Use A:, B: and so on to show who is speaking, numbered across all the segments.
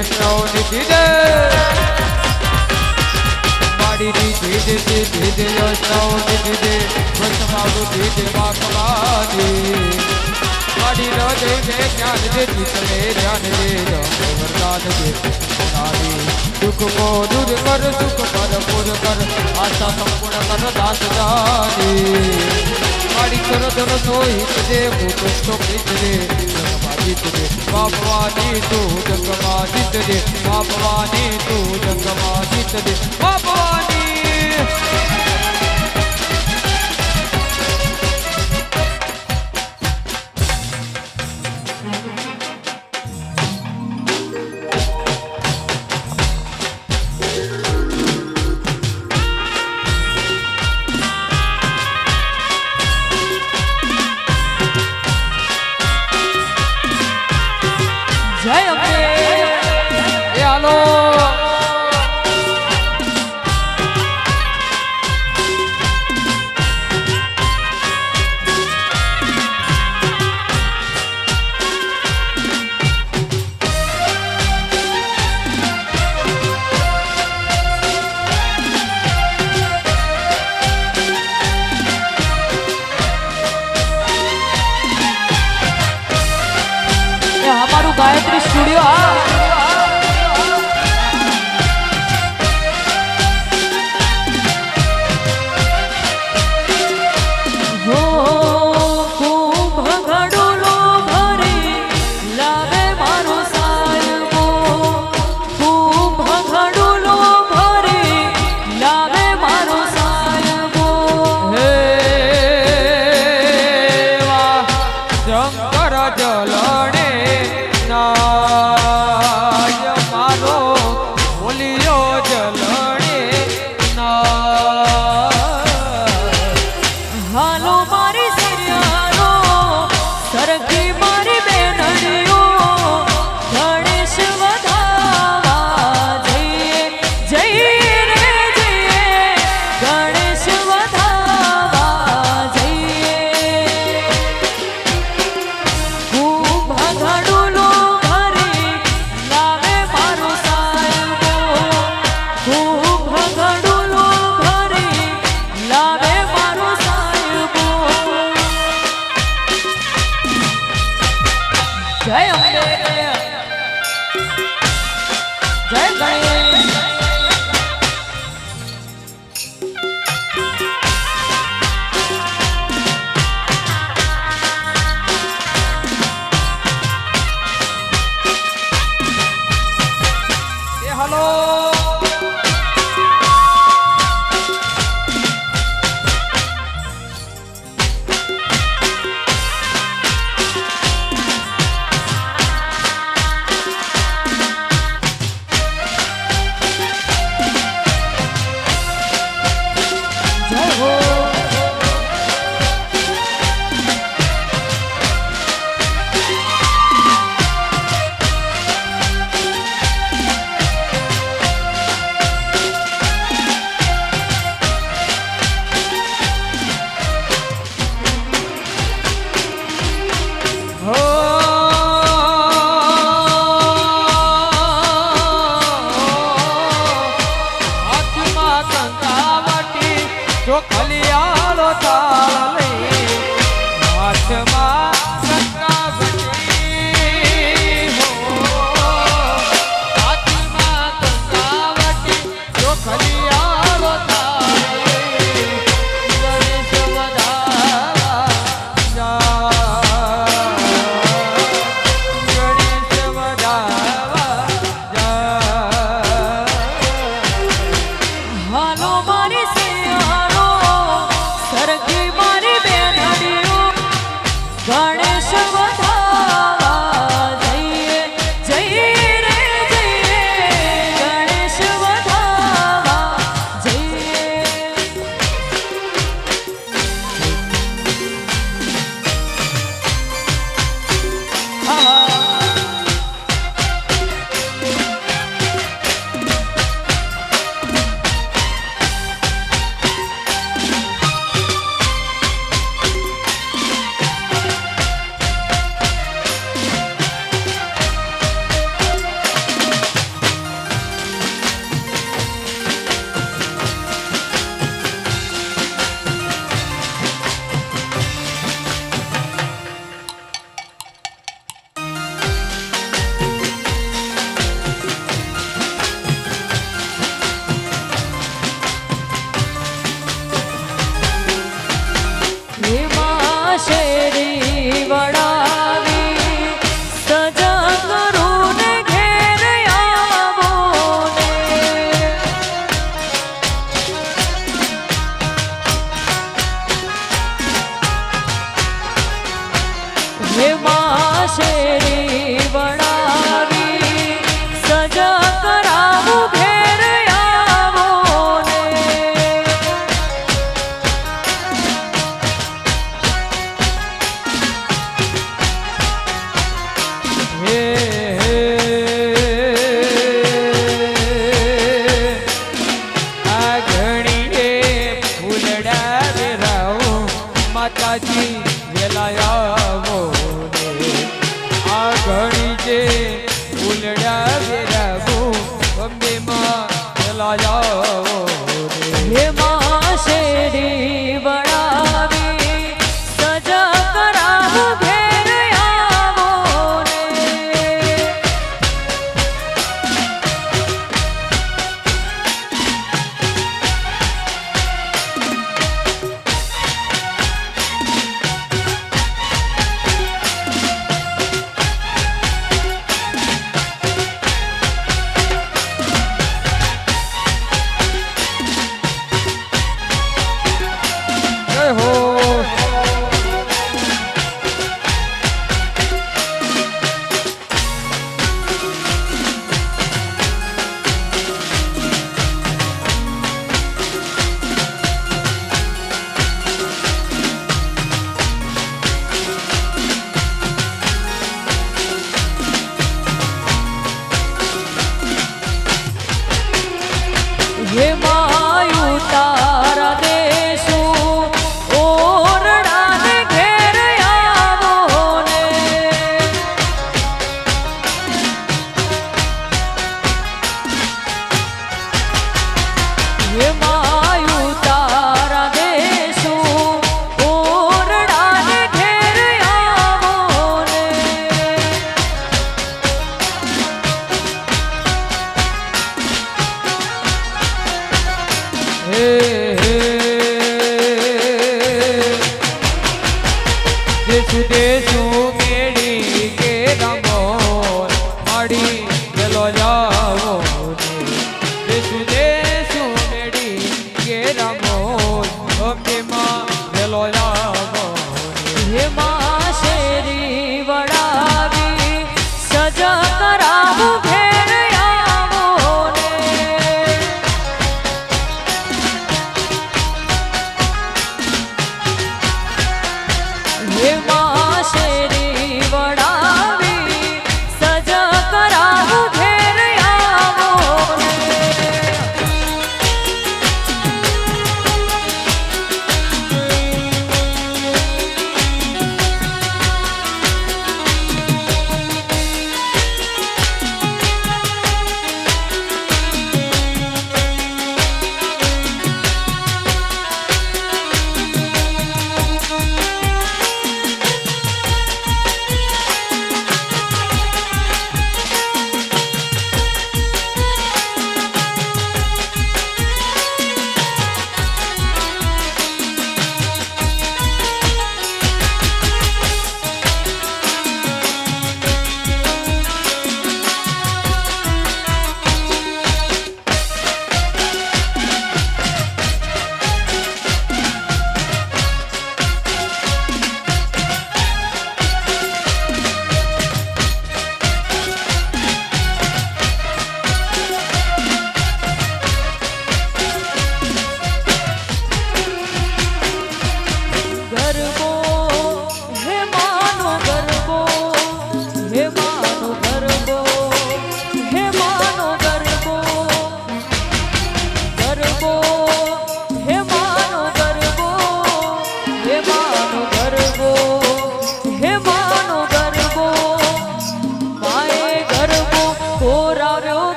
A: જે યોજનાઓની દીધે માડી દીધી જે સીધી જે યોજનાઓની દીધે વસમાવું દીધે માખવાની માડી નો દે મેં જ્ઞાન દેતી તમે ધ્યાન દેજો વરદાન દે નારી દુઃખ કો દૂર કર, સુખ પર પૂર કર, આશા સંપૂર્ણ કર, દાસ જાની સોહિત ભૂત તો પ્રીત દે જગમાદિત દે બાપવાની તું જગમાદિત દે બાપવાની તું જગમાદિત દે બાપવાની
B: Hello.
A: એ
B: દયાળો તાલે માથમાં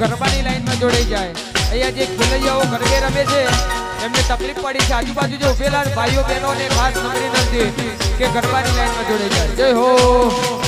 B: ગરબાની લાઈનમાં જોડાઈ જાય. અહીંયા જે ખુલૈયાઓ ગરબે રમે છે, એમને તકલીફ પડી છે. આજુબાજુ જે ઉભેલા ભાઈઓ બહેનોને ખાસ નંબરી નથી કે ગરબાની લાઈનમાં જોડાઈ જાય. જય હો!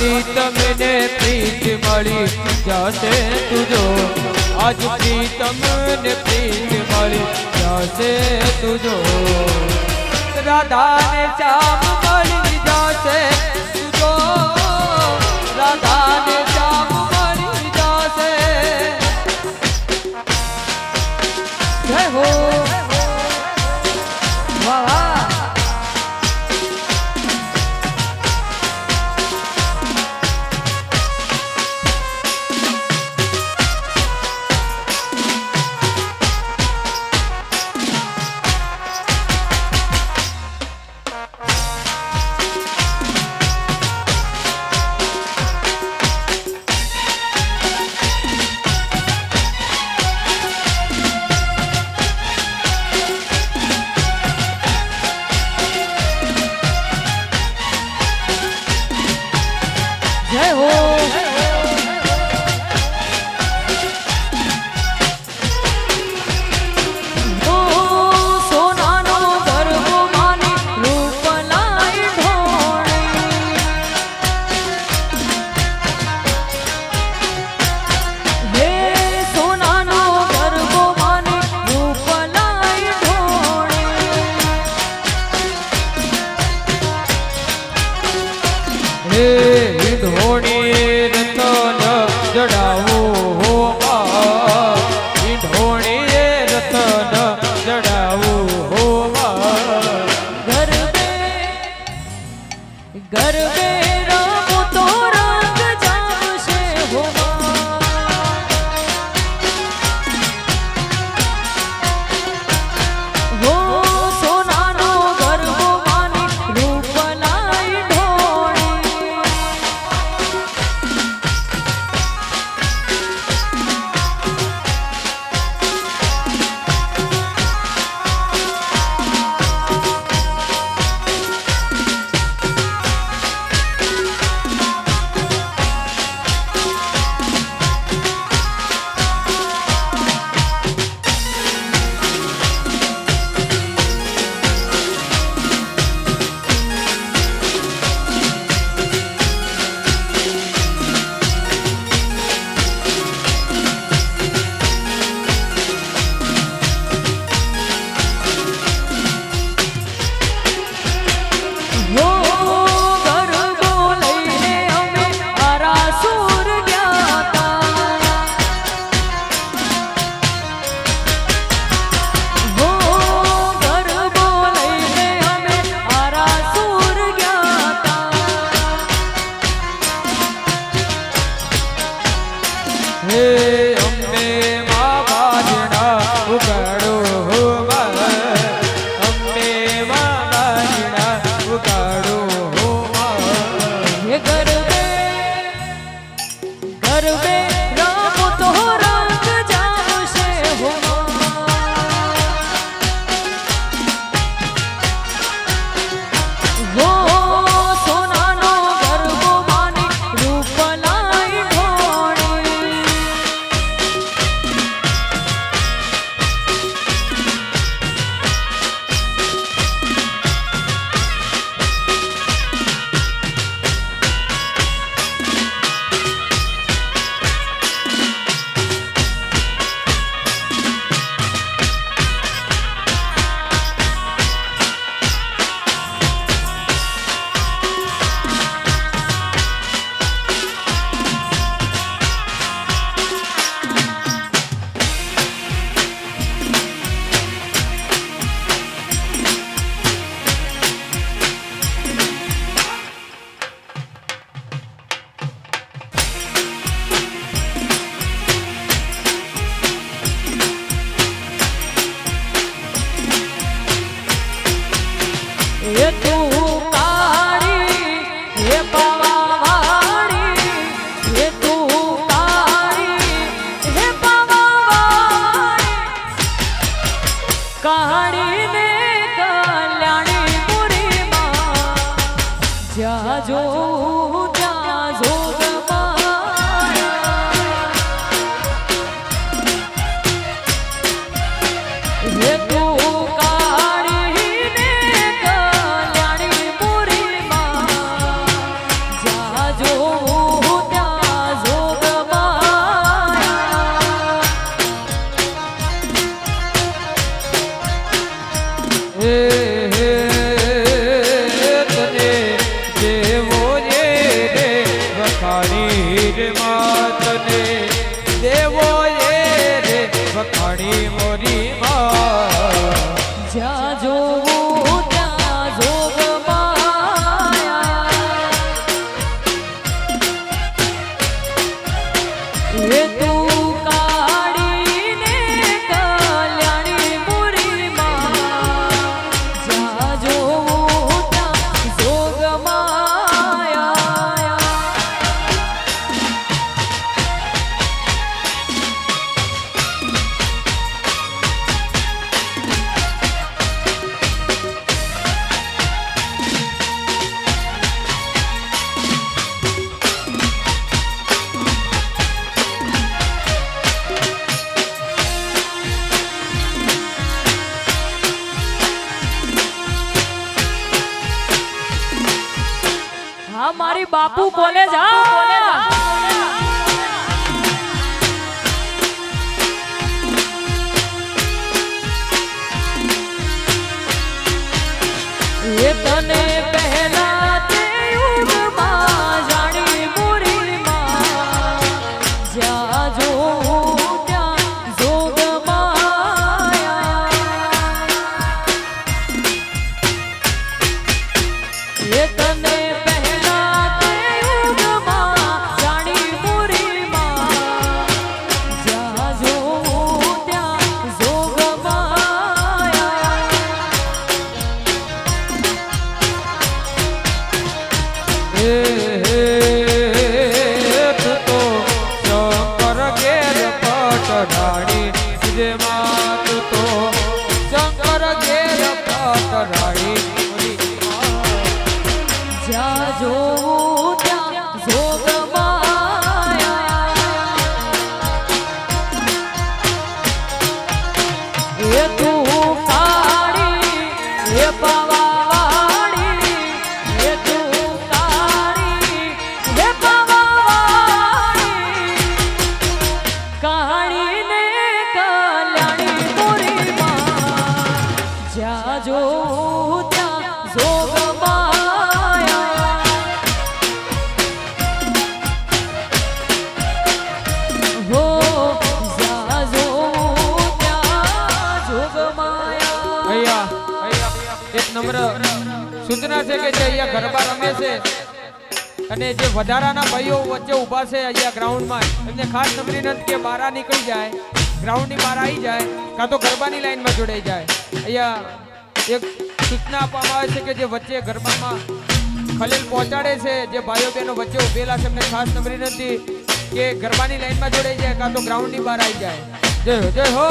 A: મારી તમને પ્રીત મળી જશે
B: તુજો. આજ પ્રી તમને પ્રીત મળી જશે તુજો. રાધાને ચામ મળી જશે તુજો. રાધાને back. વધારાના ભાઈઓ વચ્ચે ઊભા છે અહીંયા ગ્રાઉન્ડમાં. એમને ખાસ નબળી નથી કે બારા નીકળી જાય, ગ્રાઉન્ડની બહાર આવી જાય, કાં તો ગરબાની લાઈનમાં જોડાઈ જાય. અહીંયા એક સૂચના આપવામાં આવે છે કે જે વચ્ચે ગરબામાં ખલેલ પહોંચાડે છે, જે ભાઈઓ બહેનો વચ્ચે ઉભેલા છે, એમને ખાસ નબળી નથી કે ગરબાની લાઇનમાં જોડાઈ જાય, કાં તો ગ્રાઉન્ડની બહાર આવી જાય. જય જય હો.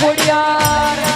B: mulher.